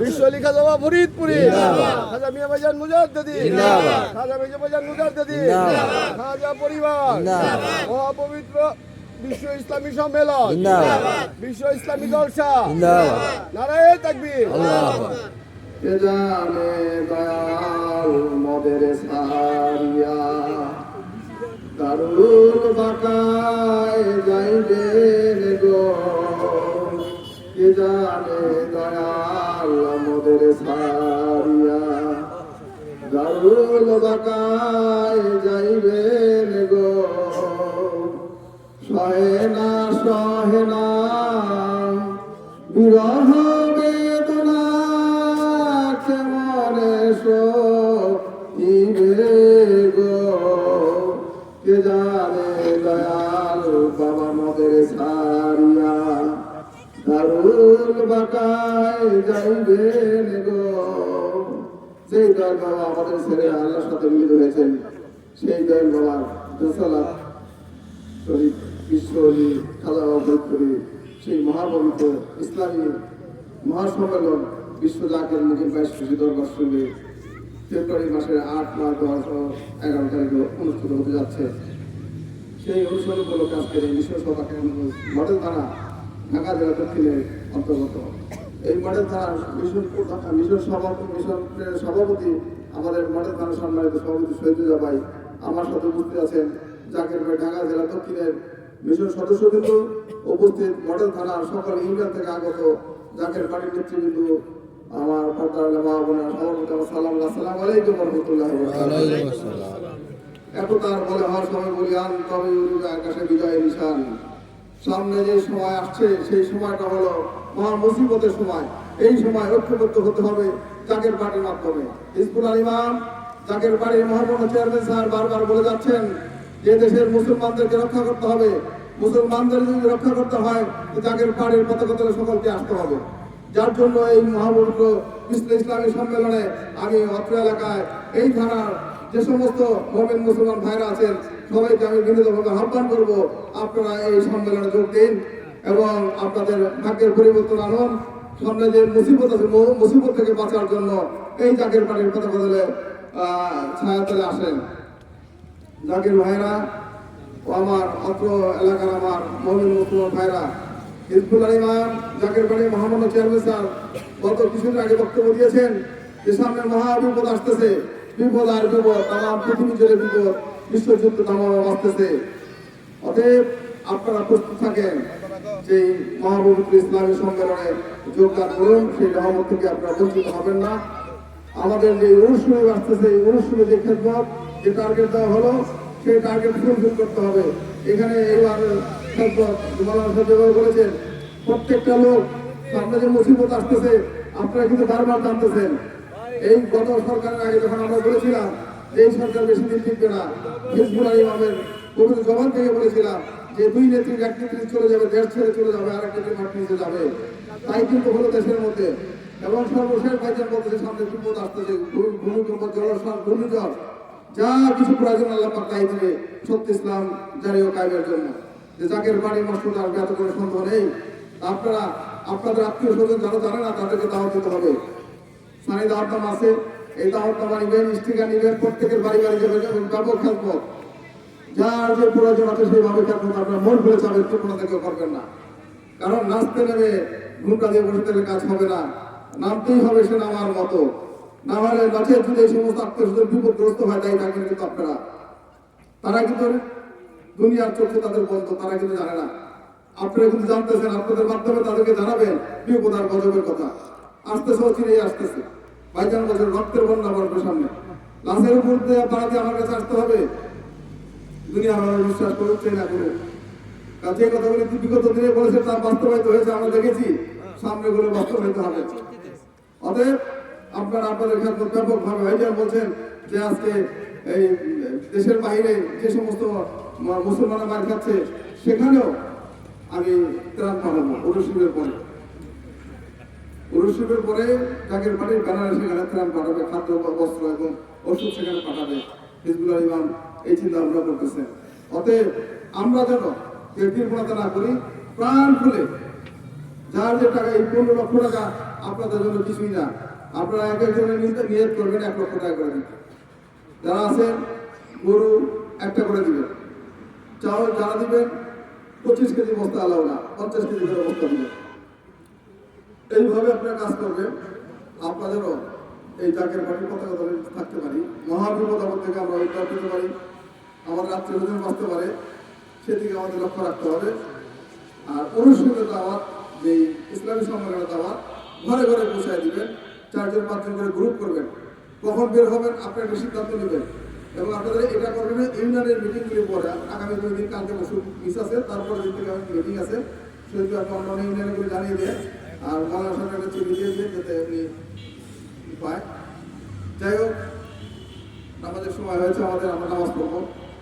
বিশ্বলি খাজা বাবা ফরিদপুরি খাজা মিয়া বাজান মুজাদ্দিদি খাজা মিয়া বাজান মুজাদ্দিদি খাজা পরিবার। মহাপবিত্র বিশ্ব ইসলামী সম্মেলন। বিশ্ব ইসলামী জলসা। নারায়ণ তাকবীর। কে জানে দয়াল মদের সারিয়া। দারুল বাকায় যাইবেন গো। কে জানে দয়াল মদের সারিয়া দারুল বাকায় যাইবেন গো। সহে না সহে না। বিরহ জানে দয়াল বাবা মদের দারুল বাকায় যাইবেন গো। সেই দয়াল বাবা আমাদের ছেড়ে আল্লাহর সাথে মিলিত হয়েছেন, সেই দয়াল বাবার দোসালাত শরীফ বিশ্বলি খাজা অভ্যন্তরী সেই মহাপবিত্র ইসলামী মহাসম্মেলন বিশ্ব জাকের মুখে বাইশ খুশি দরবার সঙ্গে ফেব্রুয়ারি মাসের আট নয় দশ এগারো তারিখে অনুষ্ঠিত হতে যাচ্ছে। সেই অনুষ্ঠান উপলক্ষে আজকের এই বিশ্ব সভা মডেল থানা, ঢাকা জেলা দক্ষিণের অন্তর্গত। এই মডেল থানার মিশন মিশন সভাপতি মিশনের সভাপতি আমাদের মডেল থানার সম্মানিত সভাপতি শহীদুল ভাই আমার সাথে উপস্থিত আছেন। জাকের ভাই ঢাকা জেলা দক্ষিণের মিশন সদস্যবৃন্দ উপস্থিত মডেল থানার সকল ইউনিয়ন থেকে আগত জাকের বাড়ির নেতৃবৃন্দ আমার পর্দার মা বোনের সভাপতি সালাম আসসালামু আলাইকুম রহমতুল্লাহ একতার বলে হওয়ার সময় বলি আন তবে আকাশে বিজয়ের নিশান। সামনে যে সময় আসছে, সেই সময়টা হলো মহা মুসিবতের সময়। এই সময় ঐক্যবদ্ধ হতে হবে জাকের পার্টির মাধ্যমে। আল ইমাম জাকের বাড়ির মহাপূর্ণ চেয়ারম্যান স্যার বারবার বলে যাচ্ছেন, যে দেশের মুসলমানদেরকে রক্ষা করতে হবে। মুসলমানদের যদি রক্ষা করতে হয় জাকের বাড়ির পতাকা সকলকে আসতে হবে। যার জন্য এই মহাপবিত্র বিশ্ব ইসলামী সম্মেলনে আমি অত্র এলাকায়, এই থানার যে সমস্ত মোমেন মুসলমান ভাইরা আছেন সবাইকে আমি বিনীতভাবে আহ্বান করব, আপনারা এই সম্মেলনে যোগ দিন এবং আপনাদের ভাগ্যের পরিবর্তন আনুন। সামনে যে মুসিবত আছে মুসিবত থেকে বাঁচার জন্য এই জাকের পানির কথা বদলে ছায়া তলে আসেন। জাকির ভাইরা ও আমার অত্র এলাকার আমার মহিন মুসলমান ভাইরা হিজবুল ইমাম জাকির বাড়ি মোহাম্মদ চেয়ারম্যান স্যার, গত কিছুদিন আগে বক্তব্য দিয়েছেন যে সামনে মহা বিপদ আসতেছে। বিপদ আর বিপদ তাম পৃথিবী জুড়ে বিপদ। বিশ্বযুদ্ধ তামাম আসতেছে। অতএব আপনারা প্রস্তুত থাকেন সেই মহাপবিত্র ইসলামী সম্মেলনে যোগদান করুন, সেই রহমত থেকে আপনারা বঞ্চিত হবেন না। আমাদের যে অনুষ্ঠানে আসতেছে, এই অনুষ্ঠানে যে খেদমত, যে টার্গেট দেওয়া হলো, সেই টার্গেট ফুলফিল করতে হবে। এখানে এইবার বলেছেন, প্রত্যেকটা লোক সামনে যে মুসিবত আসতেছে, আপনারা কিন্তু বারবার জানতেছেন। এই গত সরকারের আগে যখন আমরা বলেছিলাম এই সরকার বেশি দিন টিকবে না। হিজবুল ইমামের পবিত্র জবান থেকে বলেছিলাম যে, দুই নেত্রী এক নেত্রী চলে যাবে দেশ ছেড়ে চলে যাবে, আর এক নেত্রী মাঠ নিতে যাবে। তাই কিন্তু হলো দেশের মধ্যে। এবং সর্বশেষ ভাইজান বলতেছে সামনে বিপদ আসতেছে ভূমিকম্প জলসার ঘূর্ণিঝড়, যা কিছু প্রয়োজন আল্লাহ পাক তাই দিবে সত্য ইসলাম জারি ও কায়েমের জন্য। যে জাকের বাড়ি মসজিদ আর এত করে সন্দেহ নেই। আপনারা আপনাদের আত্মীয় স্বজন যারা জানে না, তাদেরকে দাওয়াত দিতে হবে। সানি দাওয়াত আছে এই দাওয়াত নামা নিবেন, স্টিকার নিবেন, প্রত্যেকের বাড়ি বাড়ি যাবেন এবং ব্যাপক খেলব। যার যে প্রয়োজন আছে সেইভাবে খেলব আপনার মন খুলে যাবে কোনো থেকে করবেন না। কারণ নাচতে নেমে ঘুমটা দিয়ে বসে থাকলে কাজ হবে না। নামতেই হবে সে নামার মতো। না হলে নাচের যদি এই সমস্ত আত্মীয় বিপদগ্রস্ত হয়, তাই থাকেন কিন্তু আপনারা। তারা কিন্তু দুনিয়ার চোখে তাদের বন্ধ, তারা কিন্তু জানে না। আপনারা কিন্তু জানতেছেন, আপনাদের মাধ্যমে তাদেরকে জানাবেন, বিপদ আর গজবের কথা। আসতেছে অচিরেই আসতেছে। ভাইজান বছর রক্তের বন্যা পড়বে সামনে। লাশের উপর দিয়ে দাঁড়াতে আমার কাছে আসতে হবে? দুনিয়া আমার বিশ্বাস চাই না করুক। কাজে কথাগুলি বিগত দিনে বলেছে তা বাস্তবায়িত হয়েছে, আমরা দেখেছি। সামনে গুলো বাস্তবায়িত হবে। অতএব আপনারা আপনাদের ক্ষেত্রে ব্যাপকভাবে ভাইজান বলছেন যে আজকে এই দেশের বাইরে যে সমস্ত মুসলমানরা মার খাচ্ছে, সেখানেও আমি ত্রাণ পাঠাবো উরুশিবের পরে উরুশিবের পরে জাকের পাটির ব্যানারে সেখানে ত্রাণ পাঠাবে, খাদ্য বস্ত্র এবং ওষুধ সেখানে পাঠাবে। হিজবুল্লাহ ইমাম এই চিন্তা ভাবনা করতেছে। অতএব আমরা যেন কৃপণতা না করি প্রাণ খুলে যার যে টাকা, এই পনেরো লক্ষ টাকা আপনাদের জন্য কিছুই না, আপনারা এক একজনের নিতে নিয়ত করবেন, এক লক্ষ টাকা করে দিতে যারা আছেন, গরু একটা করে দিবেন। চাউল যারা দিবেন, পঁচিশ কেজি বস্তা আলাও না পঞ্চাশ কেজি বস্তা দিবেন। এইভাবে আপনারা কাজ করবেন, আপনাদেরও এই বাড়ির পতাকা ধরে থাকতে পারি। মহাবিপদ আপদ থেকে আমরা উদ্ধার পেতে পারি। আমার রাত্রে ওজন বাঁচতে পারে, সেদিকে আমাদের লক্ষ্য রাখতে হবে। আর অনুষ্ঠিত দাওয়াত যে ইসলামী সম্মেলনের দাওয়াত, ঘরে ঘরে পৌঁছায় দিবেন চারজন পাঁচজন করে গ্রুপ করবেন। কখন বের হবেন, আপনি একটা সিদ্ধান্ত নেবেন। এবং আপনাদের এটা করবেন ইউনিয়নের মিটিংগুলি পরে, আগামী দুই দিন কালকে বসু মিস আছে তারপরে দিন থেকে মিটিং আছে। সেহেতু আপনি অন্য অন্য ইউনিয়নগুলি জানিয়ে দেন আর বাংলা সরকারের চিঠি দিয়ে দিয়ে যাতে উনি পায়। যাই হোক, আমাদের সময় হয়েছে, আমাদের আমরা নামাজ পড়ব।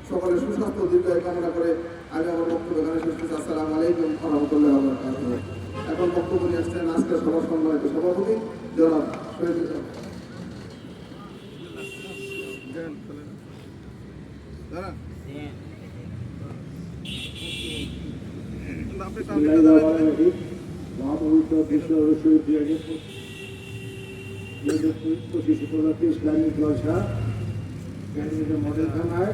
সকলে সুস্বাস্থ্য দীর্ঘ কামনা করে আমি আমার বক্তব্য এখানে শেষ করছি। আসসালামু আলাইকুম রহমতুল্লাহ এখন বক্তব্য নিয়ে আসছেন আজকের সভা সম্মানিত সভাপতি জনাব শহীদ হোসেন। মহাপবিত্র বিশ্ব রসুল দুই হাজার পঁচিশ উপলক্ষে ইসলামিক জলসা। ক্যান্ডিডেট মডেল থানায়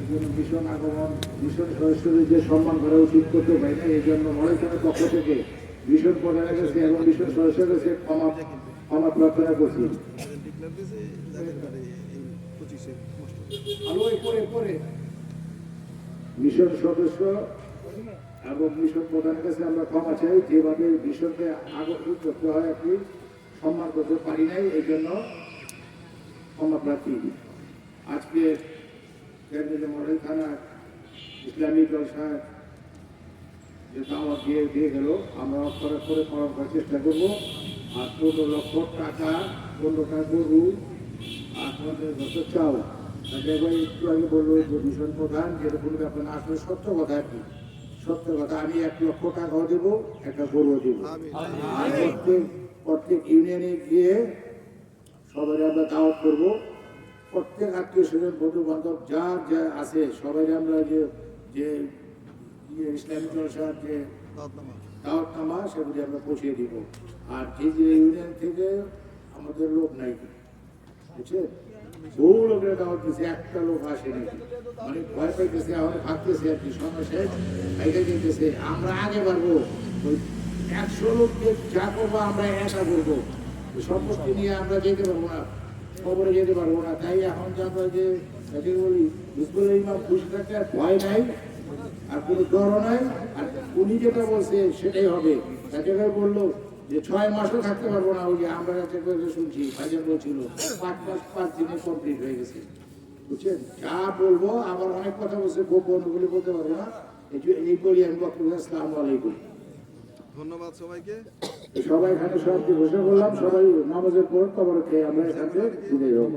একজন ভীষণ আগমন, ভীষণ সদস্যদের যে সম্মান করা উচিত করতে পারি না, এই জন্য মডেল থানার পক্ষ থেকে ভীষণ প্রধানের কাছে এবং ভীষণ সদস্যের কাছে ক্ষমা ক্ষমা প্রার্থনা করছি। আলো পরে পরে। মিশন সদস্য এবং মিশন প্রধানের কাছে আমরা ক্ষমা চাই, যেভাবে মিশনকে আগত করতে হয় কি সম্মান করতে পারি নাই, এই জন্য ক্ষমা প্রার্থী। আজকে মডেল থানা ইসলামী জলসা যে দাওয়াত দিয়ে দিয়ে গেল, আমরা অক্ষরে করে পালন করার চেষ্টা করব। আর পনেরো লক্ষ টাকা পনেরোটা গরু আর পঞ্চাশ বছর চাও একটু আগে বলল যে ভীষণ প্রধান যেটা ব্যাপার না আসলে সত্য কথা আর কি। সত্য কথা আমি এক লক্ষ টাকাও দেবো একটা গরুও দেবো। প্রত্যেক প্রত্যেক ইউনিয়নে গিয়ে সবাই আমরা দাওয়াত করব। প্রত্যেক আত্মীয় স্বজন বন্ধু বান্ধব যা যা আছে সবাই আমরা যে যে ইয়ে ইসলামী জলসার যে দাওয়াতনামা। সেগুলি আমরা পৌঁছে দিব। আর যে যে ইউনিয়ন থেকে আমাদের লোক নাই। বুঝছেন? বহু লোকের দাওয়াত দিচ্ছে একটা লোক আসেনি। মানে ভয় পাইতেছে এখন ভাবতেছে আর কি আমরা আগে পারব। ওই একশো লোককে যা করব আমরা একা করব। সম্পত্তি নিয়ে আমরা যেতে পারব না খবরে যেতে পারব না। তাই এখন যে আমরা যে বলি বুঝব ইমাম খুশি থাকতে আর ভয় নাই, আর কোনো ডরও নাই, আর উনি যেটা বলছে সেটাই হবে। তাকে বলল যে ছয় মাসও থাকতে পারব না ওই যে আমরা কাছে শুনছি ভাইজান বলছিল পাঁচ মাস পাঁচ দিনে কমপ্লিট হয়ে গেছে। বুঝছেন? যা বলব আবার অনেক কথা বলছে গোপন বলে বলতে পারব না। এই যে- এই বলি আমি বক্তব্য আসসালাম আলাইকুম। ধন্যবাদ সবাইকে। সবাই এখানে সব ঘোষণা করলাম সবাই নামাজের পর তারপরে খেয়ে আমরা এখান থেকে বিদায় হব।